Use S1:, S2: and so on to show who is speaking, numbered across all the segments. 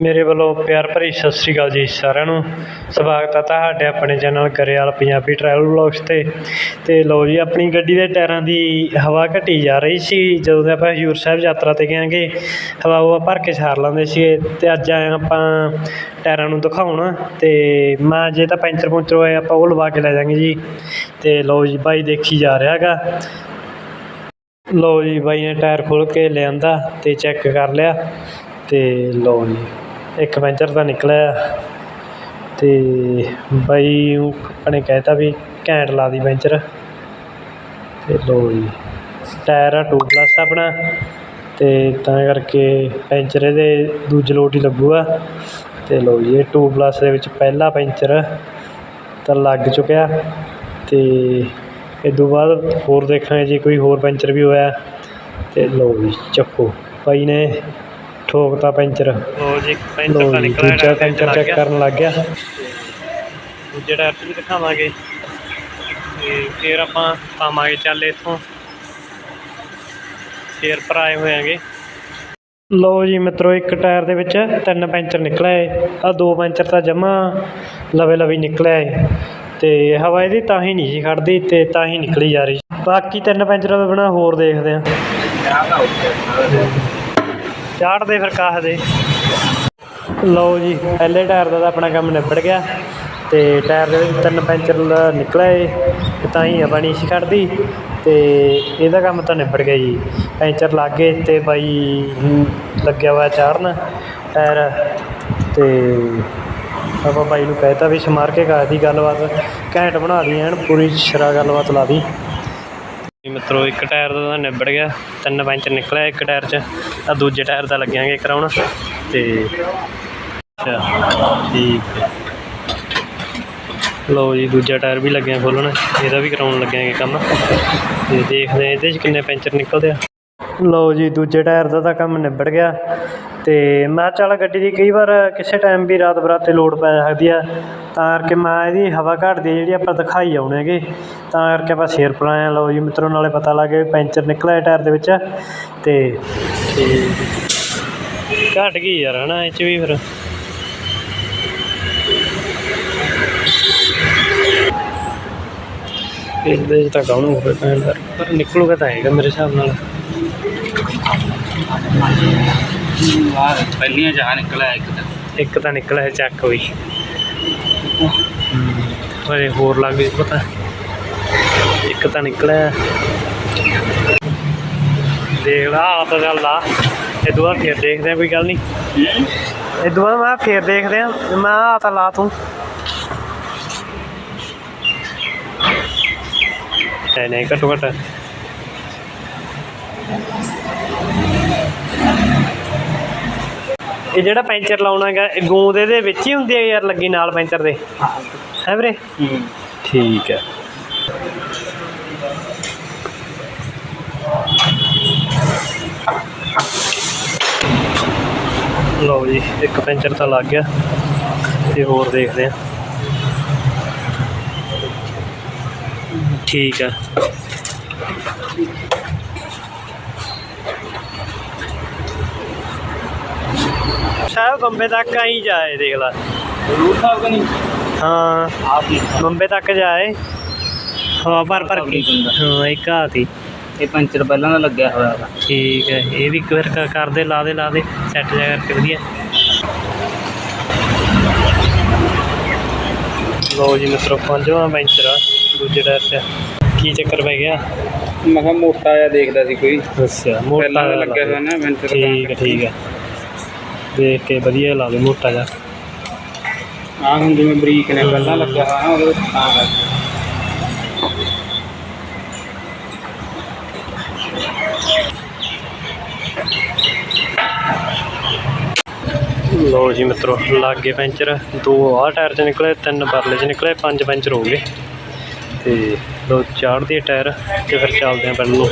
S1: ਮੇਰੇ ਵੱਲੋਂ ਪਿਆਰ ਭਰੀ ਸਤਿ ਸ਼੍ਰੀ ਅਕਾਲ ਜੀ ਸਾਰਿਆਂ ਨੂੰ। ਸਵਾਗਤ ਹੈ ਤੁਹਾਡੇ ਆਪਣੇ channel Kariyal Punjabi travel vlogs ਤੇ। ਤੇ ਲਓ ਜੀ, ਆਪਣੀ ਗੱਡੀ ਦੇ ਟਾਇਰਾਂ ਦੀ ਹਵਾ ਘਟੀ ਜਾ ਰਹੀ ਸੀ। ਜਦੋਂ ਦੇ ਆਪਾਂ ਹਜ਼ੂਰ ਸਾਹਿਬ ਯਾਤਰਾ ਤੇ ਗਏਗੇ ਹਵਾ ਉਹ ਭਰ ਕੇ ਛਾਰ ਲਾਉਂਦੇ ਸੀਗੇ ਤੇ ਅੱਜ ਆਏ ਆਪਾਂ ਟਾਇਰਾਂ ਨੂੰ ਦਿਖਾਉਣ। ਤੇ ਮੈਂ ਜੇ ਤਾਂ ਪੈਂਚਰ ਪੁੰਚਰ ਹੋਏ, ਆਪਾਂ ਉਹ ਲਵਾ ਕੇ ਲੈ ਜਾਵਾਂਗੇ ਜੀ। ਤੇ ਲਓ ਜੀ, ਬਾਈ ਦੇਖੀ ਜਾ ਰਿਹਾ ਹੈਗਾ। ਲਓ ਜੀ, ਬਾਈ ਨੇ ਟਾਇਰ ਖੋਲ ਕੇ ਲਿਆਂਦਾ ਤੇ ਚੈੱਕ ਕਰ ਲਿਆ। ਤੇ ਲਓ ਜੀ। ਇੱਕ ਪੈਂਚਰ ਤਾਂ ਨਿਕਲਿਆ ਅਤੇ ਬਾਈ ਨੂੰ ਆਪਣੇ ਕਹਿਤਾ ਵੀ ਘੈਂਟ ਲਾ ਦੀ ਪੈਂਚਰ ਅਤੇ ਲਓ ਜੀ ਟਾਇਰ ਆ ਟੂ ਪਲੱਸ ਆਪਣਾ। ਅਤੇ ਤਾਂ ਕਰਕੇ ਪੈਂਚਰ ਇਹਦੇ ਦੂਜੇ ਲੋਟ ਹੀ ਲੱਗੂਗਾ। ਅਤੇ ਲਓ ਜੀ, ਇਹ ਟੂ ਪਲੱਸ ਦੇ ਵਿੱਚ ਪਹਿਲਾ ਪੈਂਚਰ ਤਾਂ ਲੱਗ ਚੁੱਕਿਆ। ਅਤੇ ਇਹ ਤੋਂ ਬਾਅਦ ਹੋਰ ਦੇਖਾਂਗੇ, ਜੇ ਕੋਈ ਹੋਰ ਪੈਂਚਰ ਵੀ ਹੋਇਆ ਅਤੇ ਲਓ ਜੀ, ਚੱਕੋ। ਬਾਈ ਨੇ ਠੋਕਤਾ ਪੈਂਚਰ।
S2: ਲੋ ਜੀ ਪੈਂਚਰ ਤਾਂ
S1: ਜੀ
S2: ਨਿਕਲਿਆ
S1: ਦੂਜਾ ਪੈਂਚਰ ਚੈੱਕ ਕਰਨ ਲੱਗ ਗਿਆ।
S2: ਦੂਜੇ ਟਾਇਰ 'ਚ ਵੀ ਦਿਖਾਵਾਂਗੇ। ਤੇ ਫਿਰ ਆਪਾਂ ਪਾਵਾਂਗੇ ਚੱਲ ਇੱਥੋਂ। ਫੇਰ ਪਰ ਆਏ ਹੋਇਆਂਗੇ
S1: ਲਓ ਜੀ ਮਿੱਤਰੋ ਇੱਕ ਟਾਇਰ ਦੇ ਵਿੱਚ ਤਿੰਨ ਪੈਂਚਰ ਨਿਕਲਿਆ ਏ। ਆ ਦੋ ਪੈਂਚਰ ਤਾਂ ਜਮਾ ਲਵੇ ਲਵੇ ਨਿਕਲਿਆ ਏ। ਤੇ ਹਵਾ ਇਹਦੀ ਤਾਂ ਹੀ ਨਹੀਂ ਸੀ ਖੜਦੀ ਤੇ ਤਾਂ ਹੀ ਨਿਕਲੀ ਜਾ ਰਹੀ। ਬਾਕੀ ਤਿੰਨ ਪੈਂਚਰਾਂ ਤੋਂ ਬਿਨਾਂ ਹੋਰ ਦੇਖਦੇ ਆ ਚਾੜਦੇ ਫਿਰ ਕਾਹ ਦੇ। ਲਓ ਜੀ, ਪਹਿਲੇ ਟਾਇਰ ਦਾ ਤਾਂ ਆਪਣਾ ਕੰਮ ਨਿਬੜ ਗਿਆ ਤੇ ਟਾਇਰ ਦੇ ਵਿੱਚ ਤਿੰਨ ਪੈਂਚਰ ਨਿਕਲਿਆ ਏ, ਤੇ ਤਾਂ ਹੀ ਆਪਾਂ ਨਹੀਂ ਸੀ ਖੜਦੀ ਤੇ ਇਹਦਾ ਕੰਮ ਤਾਂ ਨਿਬੜ ਗਿਆ ਜੀ। ਪੈਂਚਰ ਲੱਗ ਗਏ ਤੇ ਬਾਈ ਲੱਗਿਆ ਹੋਇਆ ਚਾੜਨ ਟਾਇਰ ਤੇ ਆਪਾਂ ਬਾਈ ਨੂੰ ਕਹਿਤਾ ਵੀ ਸਮਾਰ ਕੇ ਕਰ ਦੀ ਗੱਲਬਾਤ, ਘੈਂਟ ਬਣਾ ਦੀ ਐਨ, ਪੂਰੀ ਸ਼ਰਾ ਗੱਲਬਾਤ ਲਾ ਦੀ।
S2: ਮਿੱਤਰੋ, ਇੱਕ ਟਾਇਰ ਦਾ ਤਾਂ ਨਿਬੜ ਗਿਆ। ਤਿੰਨ ਪੈਂਚਰ ਨਿਕਲਿਆ ਇੱਕ ਟਾਇਰ 'ਚ। ਆ ਦੂਜੇ ਟਾਇਰ ਦਾ ਲੱਗਿਆਂਗੇ ਕਰਾਉਣ। ਤੇ ਅੱਛਾ, ਠੀਕ ਹੈ। ਲਓ ਜੀ, ਦੂਜਾ ਟਾਇਰ ਵੀ ਲੱਗਿਆ ਖੋਲਣ ਇਹਦਾ ਵੀ ਕਰਾਉਣ ਲੱਗਿਆਂਗੇ ਕੰਮ। ਤੇ ਦੇਖਦੇ ਹਾਂ ਇਹਦੇ 'ਚ ਕਿੰਨੇ ਪੈਂਚਰ ਨਿਕਲਦੇ ਆ।
S1: ਲਓ ਜੀ, ਦੂਜੇ ਟਾਇਰ ਦਾ ਤਾਂ ਕੰਮ ਨਿਬੜ ਗਿਆ। ਤੇ ਮੈਂ ਚੱਲ ਗੱਡੀ ਦੀ ਕਈ ਵਾਰ ਕਿਸੇ ਟਾਈਮ ਵੀ ਰਾਤ ਬਰਾਤੇ ਲੋਡ ਪੈ ਸਕਦੀ ਆ। ਤਾਂ ਕਰਕੇ ਮੈਂ ਇਹਦੀ ਹਵਾ ਘਟਦੀ ਜਿਹੜੀ ਆਪਾਂ ਦਿਖਾਈ ਆਉਣੇ ਹੈਗੇ। ਤਾਂ ਕਰਕੇ ਆਪਾਂ ਸ਼ੇਰ ਪਲਾਇਆ। ਲਓ ਜੀ, ਮਿੱਤਰੋ, ਨਾਲੇ ਪਤਾ ਲੱਗ ਗਿਆ ਪੈਂਚਰ ਨਿਕਲਿਆ ਟਾਇਰ ਦੇ ਵਿੱਚ। ਤੇ
S2: ਘਟ ਗਈ ਯਾਰ, ਹਨਾ, ਇਹ 'ਚ ਵੀ ਫਿਰ।
S1: ਇਹਦੇ ਤਾਂ ਕਾਹਨੂੰ ਹੋਵੇ ਪੈਂਦਾ ਪਰ ਨਿਕਲੂਗਾ ਤਾਂ ਹੈਗਾ ਮੇਰੇ ਹਿਸਾਬ ਨਾਲ।
S3: ਆਹ ਪਹਿਲੀਆਂ ਜਾ ਨਿਕਲਿਆ, ਇੱਕ ਤਾਂ।
S1: ਇੱਕ ਤਾਂ ਨਿਕਲਿਆ ਚੱਕ ਹੋਈ ਹਰੇ ਹੋਰ ਲੱਗ ਗਈ, ਪਤਾ। ਇੱਕ ਤਾਂ ਨਿਕਲਿਆ। ਦੇਖ ਲਾ, ਆਪ ਗੱਲ ਆ। ਇਹ ਦੁਆ ਫੇਰ ਦੇਖਦੇ ਆ, ਕੋਈ ਗੱਲ ਨਹੀਂ। ਇਹ ਦੁਆ ਮੈਂ ਫੇਰ ਦੇਖਦੇ ਆ, ਮੈਂ ਆ ਤਾਂ ਲਾ ਤੂੰ। ਨਹੀਂ ਨਹੀਂ, ਘੱਟੋ ਘੱਟ। ਇਹ ਜਿਹੜਾ ਪੈਂਚਰ ਲਾਉਣਾ ਹੈਗਾ, ਇਹ ਗੂੰਦ ਇਹਦੇ ਵਿੱਚ ਹੀ ਹੁੰਦੀ ਹੈ ਯਾਰ, ਲੱਗੀ ਨਾਲ ਪੈਂਚਰ ਦੇ? ਹੈ ਵੀਰੇ? ਠੀਕ ਹੈ। ਲਓ ਜੀ, ਇੱਕ ਪੈਂਚਰ ਤਾਂ ਲੱਗ ਗਿਆ, ਤੇ ਹੋਰ ਦੇਖਦੇ ਆ ਠੀਕ ਹੈ। ਸ਼ਾਇਦ ਬੰਬੇ ਤੱਕ ਆਈ ਜਾਏ ਦੇਖ ਲੈ
S3: ਰੂਟ ਸਾਹਿਬ ਕਿ ਨਹੀਂ
S1: ਹਾਂ
S3: ਆਪ ਹੀ
S1: ਬੰਬੇ ਤੱਕ ਜਾਏ ਹਵਾ ਭਰ ਭਰ ਕੇ ਹਾਂ ਇੱਕ ਆ ਤੀ
S3: ਇਹ ਪੰਚਰ ਪਹਿਲਾਂ ਦਾ ਲੱਗਿਆ ਹੋਇਆ ਵਾ
S1: ਠੀਕ ਹੈ ਇਹ ਵੀ ਫਿਰ ਕ- ਕਰਦੇ ਲਾ ਦੇ ਲਾ ਦੇ ਸੈੱਟ ਜਾ ਕਰਕੇ ਵਧੀਆ। ਲੋ ਜੀ ਮਿੱਤਰੋ ਪੰਜਵਾਂ ਪੈਂਚਰ ਆ ਦੂਜੇ ਟਾਇਰ 'ਚ ਕੀ ਚੱਕਰ ਪੈ ਗਿਆ?
S3: ਮੈਂ ਕਿਹਾ ਮੋਟਾ ਜਿਹਾ ਦੇਖਦਾ ਸੀ ਕੋਈ।
S1: ਅੱਛਾ ਮੋਟਾ
S3: ਪਹਿਲਾਂ ਦਾ
S1: ਜਿਹਾ
S3: ਲੱਗਿਆ
S1: ਲਾ
S3: ਹੋਇਆ ਨਾ ਪੈਂਚਰ
S1: ਦੇ। ਠੀਕ ਹੈ ਠੀਕ ਹੈ। ਦੇਖ ਕੇ ਵਧੀਆ ਲਾ ਦੇ ਮੋਟਾ ਜਿਹਾ।
S3: ਆ ਹੁਣ ਜਿਵੇਂ ਬਰੀਕ ਨੇ ਪਹਿਲਾਂ ਲੱਗਿਆ ਹੋਇਆ ਨਾ ਉਹਦੇ ਵਿੱਚ ਤਾਂ ਕਰਕੇ।
S1: ਲੋ ਜੀ ਮਿੱਤਰੋ ਲੱਗ ਗਏ ਪੈਂਚਰ ਦੋ ਆਹ ਟਾਇਰ 'ਚ ਨਿਕਲੇ ਤਿੰਨ ਪਰਲੇ 'ਚ ਨਿਕਲੇ ਪੰਜ ਪੈਂਚਰ ਹੋ ਗਏ। ਤੇ ਲੋ ਚਾੜਦੇ ਟਾਇਰ ਤੇ ਫਿਰ ਚੱਲਦੇ ਆ ਪਿੰਡ ਨੂੰ।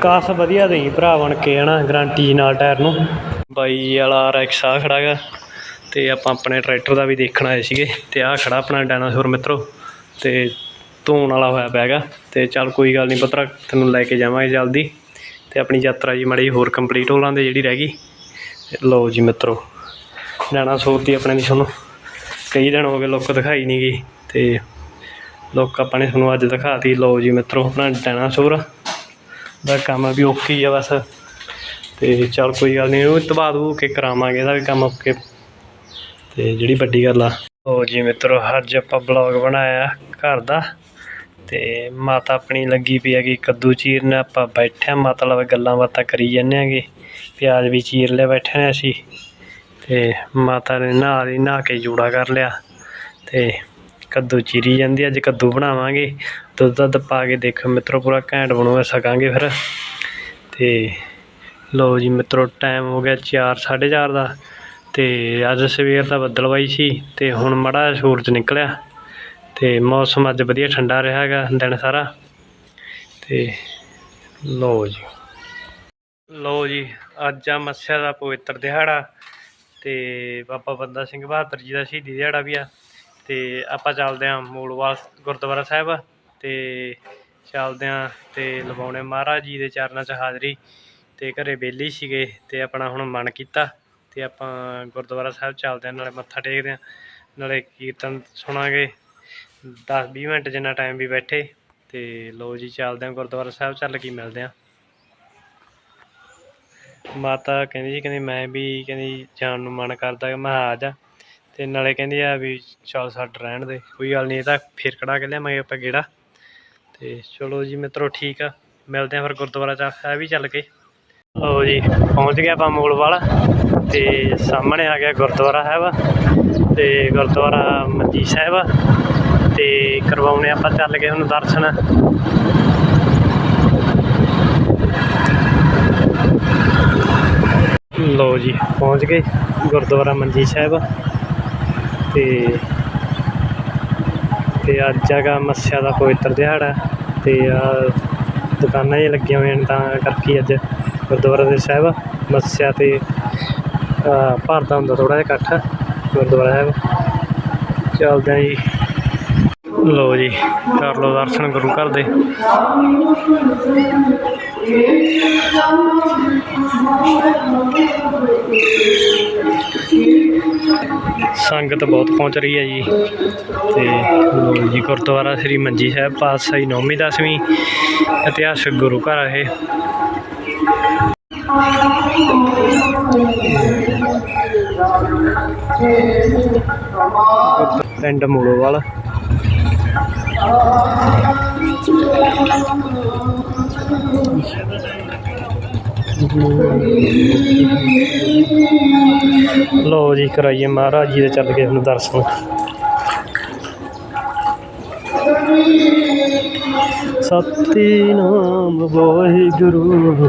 S1: ਕਾਸ ਵਧੀਆ ਦੇਈ ਭਰਾ ਬਣ ਕੇ ਹਨਾ ਗਾਰੰਟੀ ਨਾਲ ਟਾਇਰ ਨੂੰ। ਬਾਈ ਵਾਲਾ ਰਿਕਸ਼ਾ ਖੜਾ ਗਾ ਤੇ ਆਪਾਂ ਆਪਣੇ ਟਰੈਕਟਰ ਦਾ ਵੀ ਦੇਖਣ ਆਏ ਸੀਗੇ ਤੇ ਆਹ ਖੜਾ ਆਪਣਾ ਡਾਇਨਾਸੌਰ ਮਿੱਤਰੋ ਤੇ ਧੋਣ ਵਾਲਾ ਹੋਇਆ ਪਿਆ ਗਾ ਤੇ ਚੱਲ ਕੋਈ ਗੱਲ ਨਹੀਂ ਪੁੱਤਰਾ, ਤੈਨੂੰ ਲੈ ਕੇ ਜਾਵਾਂਗੇ ਜਲਦੀ ਤੇ ਆਪਣੀ ਯਾਤਰਾ ਜੀ ਮਾੜੀ ਜਿਹੀ ਹੋਰ ਕੰਪਲੀਟ ਹੋ ਲਾਂਦੇ ਜਿਹੜੀ ਰਹਿ ਗਈ। ਲਓ ਜੀ ਮਿੱਤਰੋ
S2: ਨੈਣਾ ਸੋਤੀ ਆਪਣੇ ਦੀ ਤੁਹਾਨੂੰ ਕਈ ਦਿਨ ਹੋ ਗਏ ਲੁੱਕ ਦਿਖਾਈ ਨਹੀਂ ਗਈ ਤੇ ਲੋਕ ਆਪਾਂ ਨੇ ਤੁਹਾਨੂੰ ਅੱਜ ਦਿਖਾਤੀ। ਲਓ ਜੀ ਮਿੱਤਰੋ, ਆਪਣਾ ਨੈਣਾ ਦਾ ਕੰਮ ਵੀ ਓਕੇ ਹੀ ਆ ਬਸ। ਤੇ ਚਲ ਕੋਈ ਗੱਲ ਨਹੀਂ ਉਹ ਤਬਾਦ ਹੋ ਕੇ ਕਰਾਵਾਂਗੇ, ਇਹਦਾ ਵੀ ਕੰਮ ਓਕੇ। ਤੇ ਜਿਹੜੀ ਵੱਡੀ ਗੱਲ ਆ। ਉਹ ਜੀ ਮਿੱਤਰੋ, ਅੱਜ ਆਪਾਂ ਬਲੌਗ ਬਣਾਇਆ ਘਰ ਦਾ, ਤੇ ਮਾਤਾ ਆਪਣੀ ਲੱਗੀ ਪਈ ਹੈਗੀ ਕੱਦੂ ਚੀਰਨ। ਆਪਾਂ ਬੈਠੇ ਹਾਂ ਮਤਲਬ ਗੱਲਾਂ ਬਾਤਾਂ ਕਰੀ ਜਾਂਦੇ ਹੈਗੇ, ਪਿਆਜ਼ ਵੀ ਚੀਰ ਲਿਆ ਬੈਠੇ ਨੇ ਅਸੀਂ। ਤੇ ਮਾਤਾ ਨੇ ਨਹਾ ਲਈ ਨਹਾ ਕੇ ਜੂੜਾ ਕਰ ਲਿਆ, ਤੇ ਕੱਦੂ ਚੀਰੀ ਜਾਂਦੀ, ਅੱਜ ਕੱਦੂ ਬਣਾਵਾਂਗੇ। ਦੁੱਧ ਦੱਧ ਪਾ ਕੇ ਦੇਖੋ ਮਿੱਤਰੋ, ਪੂਰਾ ਘੈਂਟ ਬਣੂਗਾ, ਸਕਾਂਗੇ ਫਿਰ। ਤੇ ਲਓ ਜੀ ਮਿੱਤਰੋ ਟਾਈਮ ਹੋ ਗਿਆ 4 4:30 ਦਾ ਤੇ ਅੱਜ ਸਵੇਰ ਦਾ ਬੱਦਲਵਾਈ ਸੀ ਤੇ ਹੁਣ ਮੜਾ ਸੂਰਜ ਨਿਕਲਿਆ ਤੇ ਮੌਸਮ ਅੱਜ ਵਧੀਆ ਠੰਡਾ ਰਿਹਾ ਹੈਗਾ ਦਿਨ ਸਾਰਾ ਤੇ ਲਓ ਜੀ। ਲਓ ਜੀ, ਅੱਜ ਆ ਮੱਸਿਆ ਦਾ ਪਵਿੱਤਰ ਦਿਹਾੜਾ ਤੇ ਬਾਬਾ ਬੰਦਾ ਸਿੰਘ ਬਹਾਦਰ ਜੀ ਦਾ ਸ਼ਹੀਦੀ ਦਿਹਾੜਾ ਵੀ ਆ ਤੇ ਆਪਾਂ ਚੱਲਦੇ ਆਂ ਮੂਲਵਾਲ ਗੁਰਦੁਆਰਾ ਸਾਹਿਬ ਤੇ ਚੱਲਦੇ ਆਂ ਤੇ ਲਵਾਉਣੇ ਮਹਾਰਾਜ ਜੀ ਦੇ ਚਰਨਾਂ 'ਚ ਹਾਜ਼ਰੀ ਅਤੇ ਘਰੇ ਵਿਹਲੀ ਸੀਗੇ ਅਤੇ ਆਪਣਾ ਹੁਣ ਮਨ ਕੀਤਾ ਅਤੇ ਆਪਾਂ ਗੁਰਦੁਆਰਾ ਸਾਹਿਬ ਚੱਲਦੇ ਹਾਂ, ਨਾਲੇ ਮੱਥਾ ਟੇਕਦੇ ਹਾਂ, ਨਾਲੇ ਕੀਰਤਨ ਸੁਣਾਂਗੇ। ਦਸ ਵੀਹ ਮਿੰਟ ਜਿੰਨਾ ਟਾਈਮ ਵੀ ਬੈਠੇ ਅਤੇ ਲਓ ਜੀ ਚੱਲਦੇ ਹਾਂ ਗੁਰਦੁਆਰਾ ਸਾਹਿਬ ਚੱਲ ਕੇ ਮਿਲਦੇ ਹਾਂ। ਮਾਤਾ ਕਹਿੰਦੀ ਜੀ, ਕਹਿੰਦੀ ਮੈਂ ਵੀ, ਕਹਿੰਦੀ ਜਾਣ ਨੂੰ ਮਨ ਕਰਦਾ ਮੈਂ ਕਿਹਾ ਆ ਜਾ। ਤੇ ਨਾਲੇ ਕਹਿੰਦੀ ਆ ਵੀ ਚੱਲ ਛੱਡ ਰਹਿਣ ਦੇ, ਕੋਈ ਗੱਲ ਨਹੀਂ ਇਹ ਤਾਂ ਫਿਰ ਕਢਾ ਕੇ ਲਿਆਵਾਂਗੇ ਆਪਾਂ ਗੇੜਾ। ਤੇ ਚਲੋ ਜੀ ਮਿੱਤਰੋ ਠੀਕ ਆ, ਮਿਲਦੇ ਆ ਫਿਰ ਗੁਰਦੁਆਰਾ ਚ ਸਾਹਿਬ ਵੀ ਚੱਲ ਕੇ। ਲਓ ਜੀ, ਪਹੁੰਚ ਗਏ ਆਪਾਂ ਮੂਲਵਾਲ ਤੇ ਸਾਹਮਣੇ ਆ ਗਿਆ ਗੁਰਦੁਆਰਾ ਸਾਹਿਬ ਤੇ ਗੁਰਦੁਆਰਾ ਮੰਜੀ ਸਾਹਿਬ ਤੇ ਕਰਵਾਉਣੇ ਆਪਾਂ ਚੱਲ ਗਏ ਹੁਣ ਦਰਸ਼ਨ। ਲਓ ਜੀ, ਪਹੁੰਚ ਗਏ ਗੁਰਦੁਆਰਾ ਮੰਜੀ ਸਾਹਿਬ ਤੇ ਤੇ ਅੱਜ ਹੈਗਾ ਮੱਸਿਆ ਦਾ ਪਵਿੱਤਰ ਦਿਹਾੜਾ ਤੇ ਆ ਦੁਕਾਨਾਂ ਹੀ ਲੱਗੀਆਂ ਹੋਈਆਂ ਨੇ ਤਾਂ ਕਰਕੇ ਅੱਜ ਗੁਰਦੁਆਰਾ ਦੇ ਸਾਹਿਬ ਮੱਸਿਆ ਤੇ ਅ, ਭਰਦਾ ਹੁੰਦਾ ਥੋੜਾ ਜਿਹਾ ਇਕੱਠ ਗੁਰਦੁਆਰਾ ਸਾਹਿਬ। ਚੱਲਦੇ ਹਾਂ ਜੀ। ਲਓ ਜੀ ਕਰ ਲਓ ਦਰਸ਼ਨ ਗੁਰੂ ਘਰ ਦੇ। ਸੰਗਤ ਬਹੁਤ ਪਹੁੰਚ ਰਹੀ ਹੈ ਜੀ। ਤੇ ਲਓ ਜੀ ਗੁਰਦੁਆਰਾ ਸ੍ਰੀ ਮੰਜੀ ਸਾਹਿਬ ਪਾਤਸ਼ਾਹੀ ਨੌਵੀਂ ਦਸਵੀਂ ਇਤਿਹਾਸਕ ਗੁਰੂ ਘਰ ਇਹ। ਪਿੰਡ ਮੂਲੋਵਾਲ ਲਓ ਜੀ ਕਰਾਈਏ ਮਹਾਰਾਜ ਜੀ ਦੇ ਚੱਲ ਕੇ ਹੁਣ ਦਰਸ਼ਨ। ਸਤਿਨਾਮ ਵਾਹਿਗੁਰੂ।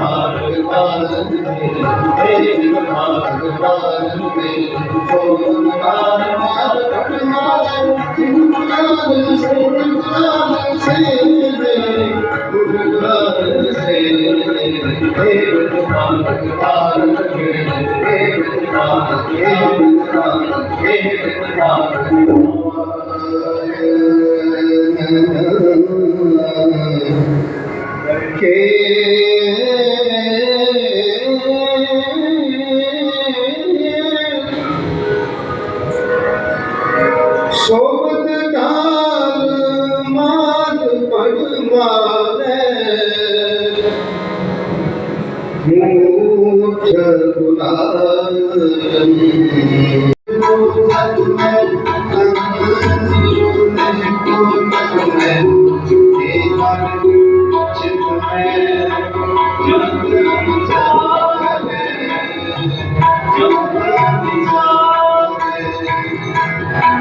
S4: بالا پر کرال تے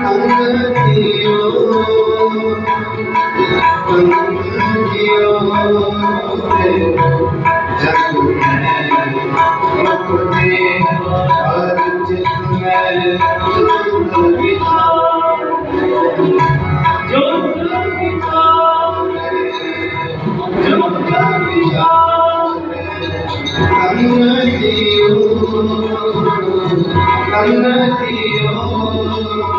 S4: I'm not the
S2: only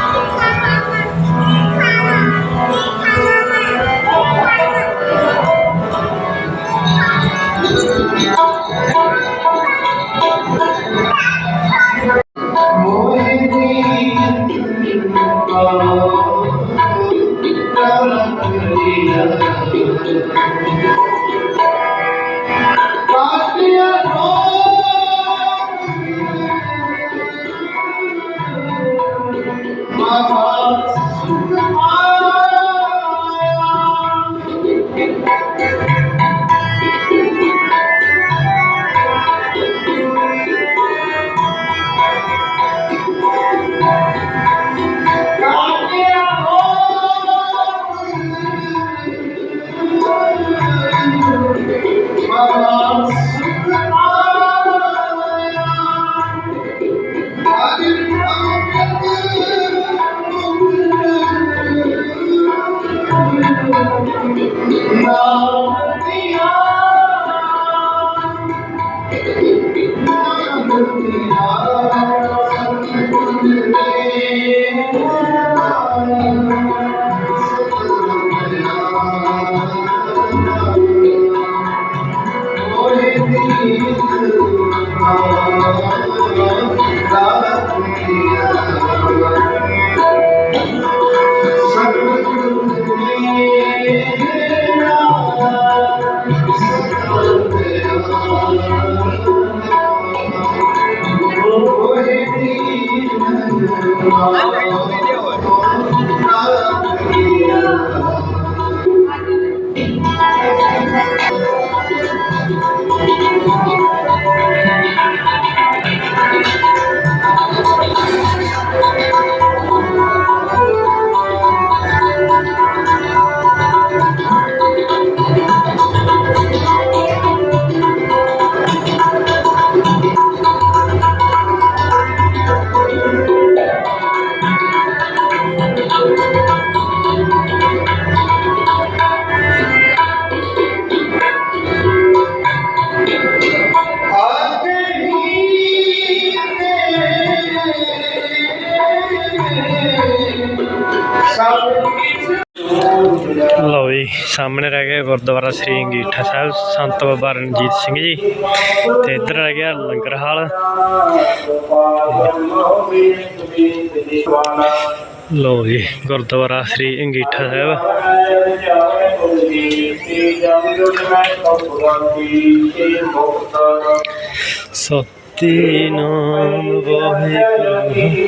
S2: ਜੀ, ਸਾਹਮਣੇ ਰਹਿ ਗਿਆ ਗੁਰਦੁਆਰਾ ਸ੍ਰੀ ਅੰਗੀਠਾ ਸਾਹਿਬ, ਸੰਤ ਬਾਬਾ ਰਣਜੀਤ ਸਿੰਘ ਜੀ ਤੇ ਇੱਧਰ ਰਹਿ ਗਿਆ ਲੰਗਰ ਹਾਲ। ਲਓ ਜੀ, ਗੁਰਦੁਆਰਾ ਸ੍ਰੀ ਅੰਗੀਠਾ ਸਾਹਿਬ। ਸਤਿ ਨਾਮ ਵਾਹਿਗੁਰੂ।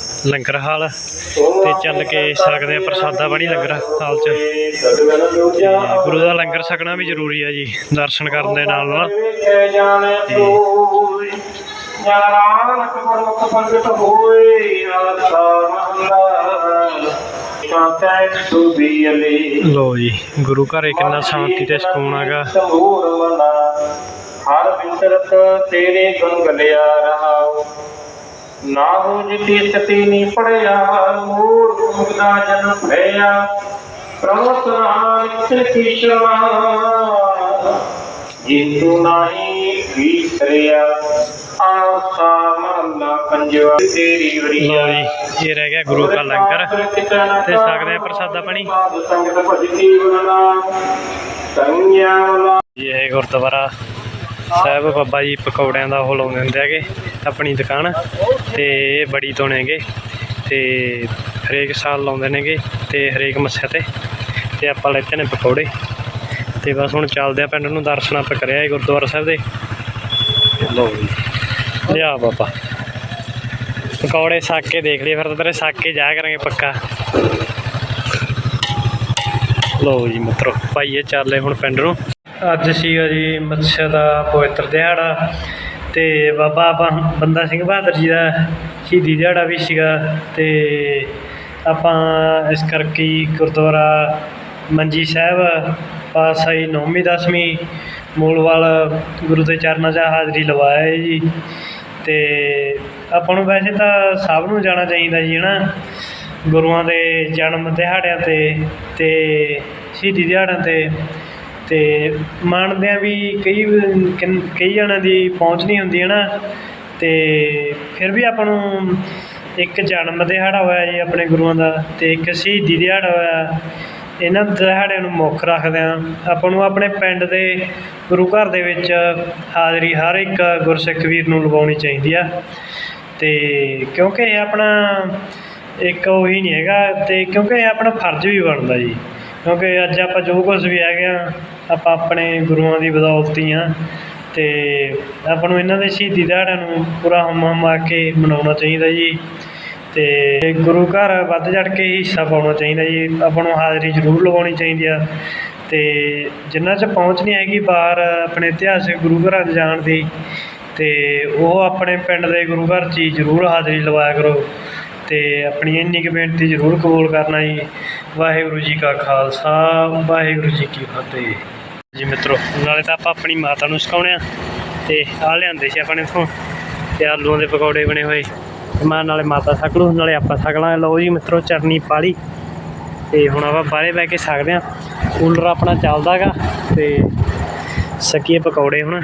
S2: ਲੰਗਰ ਹਾਲ ਤੇ ਚੱਲ ਕੇ ਸਕਦੇ ਆ ਪ੍ਰਸਾਦਾ ਬਣੀ ਲੰਗਰ ਹਾਲ ਚ। ਗੁਰੂ ਦਾ ਲੰਗਰ ਛਕਣਾ ਵੀ ਜ਼ਰੂਰੀ ਆ ਜੀ, ਦਰਸ਼ਨ ਕਰਨ ਦੇ ਨਾਲ ਨਾਲ।
S3: ਨਾਨਕ ਪ੍ਰਮੁਖ ਪੰਡਤ ਹੋਏ ਆਸਾ ਮੰਦਾ ਕਾਤੈ
S2: ਲਓ ਜੀ, ਗੁਰੂ ਘਰੇ ਕਿੰਨਾ ਸ਼ਾਂਤੀ ਤੇ ਸਕੂਨ ਹੈਗਾ।
S3: ਹਰ ਬਿਸਰਤ ਤੇਰੇ ਗੁਣ ਗਲਿਆ ਰਹਾਉ ਨਾ ਹੋ ਜਿਤੀ ਸਤੀ ਨੀ ਪੜਿਆ ਮੂਰ ਮੁਗਦਾ ਜਨ ਭਇਆ ਪ੍ਰਮੁਖ ਰਾਮ ਕਿਸ਼ਵਾ ਜਿੰਦੂ ਨਾਹੀ ਵਿਸਰਿਆ ਆਸਾ ਮਹੱਲਾ ਪੰਜਵਾ। ਤੇਰੀ ਵਰੀਆ
S2: ਜੀ ਇਹ ਰਹਿ ਗਿਆ ਗੁਰੂ ਦਾ ਲੰਗਰ। ਤੇ ਸਕਦੇ ਆ ਪ੍ਰਸਾਦਾ ਪਾਣੀ?
S3: ਸੰਗਤ ਭਜਤੀ ਬੁਲਣਾ ਸੰਗਿਆ ਵਾਲਾ
S2: ਇਹ ਗੁਰਦੁਆਰਾ ਸਾਹਿਬ ਬਾਬਾ ਜੀ ਪਕੌੜਿਆਂ ਦਾ ਉਹ ਲਾਉਂਦੇ ਹੁੰਦੇ ਹੈਗੇ, ਆਪਣੀ ਦੁਕਾਨ, ਤੇ ਇਹ ਬੜੀ ਤੋਂ ਨੇਗੇ ਤੇ ਹਰੇਕ ਸਾਲ ਲਾਉਂਦੇ ਨੇਗੇ, ਤੇ ਹਰੇਕ ਮੱਸਿਆ ਤੇ ਤੇ ਆਪਾਂ ਲੈਤੇ ਨੇ ਪਕੌੜੇ, ਤੇ ਬਸ ਹੁਣ ਚੱਲਦੇ ਆ ਪਿੰਡ ਨੂੰ, ਦਰਸ਼ਨ ਆਪਾਂ ਕਰਿਆ ਇਹ ਗੁਰਦੁਆਰਾ ਸਾਹਿਬ ਦੇ। ਲਓ ਜੀ, ਲਿਆ ਬਾਬਾ।
S1: ਪਕੌੜੇ ਸੱਕ ਕੇ ਦੇਖ ਲਈਏ, ਫਿਰ ਤਾਂ ਤੇਰੇ ਸੱਕ ਕੇ ਜਾਇਆ ਕਰਾਂਗੇ ਪੱਕਾ। ਲਓ ਜੀ ਮਿੱਤਰੋ ਭਾਈਏ ਚੱਲੇ ਹੁਣ ਪਿੰਡ ਨੂੰ। ਅੱਜ ਸੀਗਾ ਜੀ ਮੱਸਿਆ ਦਾ ਪਵਿੱਤਰ ਦਿਹਾੜਾ ਤੇ ਬਾਬਾ ਆਪਾਂ ਬੰਦਾ ਸਿੰਘ ਬਹਾਦਰ ਜੀ ਦਾ ਸ਼ਹੀਦੀ ਦਿਹਾੜਾ ਵੀ ਸੀਗਾ ਤੇ ਆਪਾਂ ਇਸ ਕਰਕੇ ਹੀ ਗੁਰਦੁਆਰਾ ਮੰਜੀ ਸਾਹਿਬ ਪਾਤਸ਼ਾਹੀ ਨੌਵੀਂ, ਦਸਵੀਂ ਮੂਲਵਾਲ ਗੁਰੂ ਦੇ ਚਰਨਾਂ 'ਚ ਹਾਜ਼ਰੀ ਲਵਾਇਆ ਹੈ ਜੀ। ਤੇ ਆਪਾਂ ਨੂੰ ਵੈਸੇ ਤਾਂ ਸਭ ਨੂੰ ਜਾਣਾ ਚਾਹੀਦਾ ਜੀ ਹੈ ਨਾ ਗੁਰੂਆਂ ਦੇ ਜਨਮ ਦਿਹਾੜਿਆਂ 'ਤੇ ਤੇ ਸ਼ਹੀਦੀ ਦਿਹਾੜਿਆਂ 'ਤੇ ਤੇ ਮੰਨਦੇ ਆ ਵੀ ਕਈ, ਕਿੰਨ- ਕਈ ਜਣਿਆਂ ਦੀ ਪਹੁੰਚ ਨਹੀਂ ਹੁੰਦੀ ਹੈ ਨਾ। ਅਤੇ ਫਿਰ ਵੀ ਆਪਾਂ ਨੂੰ ਇੱਕ ਜਨਮ ਦਿਹਾੜਾ ਹੋਇਆ ਜੀ ਆਪਣੇ ਗੁਰੂਆਂ ਦਾ ਅਤੇ ਇੱਕ ਸ਼ਹੀਦੀ ਦਿਹਾੜਾ ਹੋਇਆ। ਇਹਨਾਂ ਦਿਹਾੜਿਆਂ ਨੂੰ ਮੁੱਖ ਰੱਖਦਿਆਂ ਆਪਾਂ ਨੂੰ ਆਪਣੇ ਪਿੰਡ ਦੇ ਗੁਰੂ ਘਰ ਦੇ ਵਿੱਚ ਹਾਜ਼ਰੀ ਹਰ ਇੱਕ ਗੁਰਸਿੱਖ ਵੀਰ ਨੂੰ ਲਵਾਉਣੀ ਚਾਹੀਦੀ ਆ। ਅਤੇ ਕਿਉਂਕਿ ਇਹ ਆਪਣਾ ਇੱਕ ਉਹੀ ਨਹੀਂ ਹੈਗਾ ਅਤੇ ਕਿਉਂਕਿ ਇਹ ਆਪਣਾ ਫਰਜ਼ ਵੀ ਬਣਦਾ ਜੀ। ਕਿਉਂਕਿ ਅੱਜ ਆਪਾਂ ਜੋ ਕੁਝ ਵੀ ਹੈਗੇ ਆ, ਆਪਾਂ ਆਪਣੇ ਗੁਰੂਆਂ ਦੀ ਬਦੌਲਤ ਹੀ ਆ ਤੇ ਆਪਾਂ ਨੂੰ ਇਹਨਾਂ ਦੇ ਸ਼ਹੀਦੀ ਦਿਹਾੜਿਆਂ ਨੂੰ ਪੂਰਾ ਹਮ ਹਮਾ ਕੇ ਮਨਾਉਣਾ ਚਾਹੀਦਾ ਜੀ ਅਤੇ ਗੁਰੂ ਘਰ ਵੱਧ ਚੜ ਕੇ ਹੀ ਹਿੱਸਾ ਪਾਉਣਾ ਚਾਹੀਦਾ ਜੀ, ਆਪਾਂ ਨੂੰ ਹਾਜ਼ਰੀ ਜ਼ਰੂਰ ਲਗਾਉਣੀ ਚਾਹੀਦੀ ਆ ਅਤੇ ਜਿੰਨਾ 'ਚ ਪਹੁੰਚ ਨਹੀਂ ਹੈਗੀ ਬਾਹਰ ਆਪਣੇ ਇਤਿਹਾਸਿਕ ਗੁਰੂ ਘਰਾਂ 'ਚ ਜਾਣ ਦੀ ਅਤੇ ਉਹ ਆਪਣੇ ਪਿੰਡ ਦੇ ਗੁਰੂ ਘਰ 'ਚ ਹੀ ਜ਼ਰੂਰ ਹਾਜ਼ਰੀ ਲਵਾਇਆ ਕਰੋ। ਅਤੇ ਆਪਣੀ ਇੰਨੀ ਕੁ ਬੇਨਤੀ ਜ਼ਰੂਰ ਕਬੂਲ ਕਰਨਾ ਜੀ। ਵਾਹਿਗੁਰੂ ਜੀ ਕਾ ਖਾਲਸਾ, ਵਾਹਿਗੁਰੂ ਜੀ ਕੀ ਫਤਿਹ। ਜੀ ਮਿੱਤਰੋ, ਨਾਲੇ ਤਾਂ ਆਪਾਂ ਆਪਣੀ ਮਾਤਾ ਨੂੰ ਸਿਖਾਉਣੇ ਆ ਤੇ ਆ ਲਿਆਂਦੇ ਸੀ ਆਪਾਂ ਨੇ ਇੱਥੋਂ ਤੇ ਆਲੂਆਂ ਦੇ ਪਕੌੜੇ ਬਣੇ ਹੋਏ। ਮਾਂ ਨਾਲੇ ਮਾਤਾ ਛਕ ਲੂ ਨਾਲੇ ਆਪਾਂ ਛਕ ਲਾਂਗੇ। ਲਓ ਜੀ ਮਿੱਤਰੋ ਚਟਨੀ ਪਾਲੀ। ਤੇ ਹੁਣ ਆਪਾਂ ਬਾਹਰੇ ਬਹਿ ਕੇ ਸਕਦੇ ਆ। ਕੂਲਰ ਆਪਣਾ ਚੱਲਦਾ ਗਾ ਤੇ ਸਕੀਏ ਪਕੌੜੇ ਹੁਣ।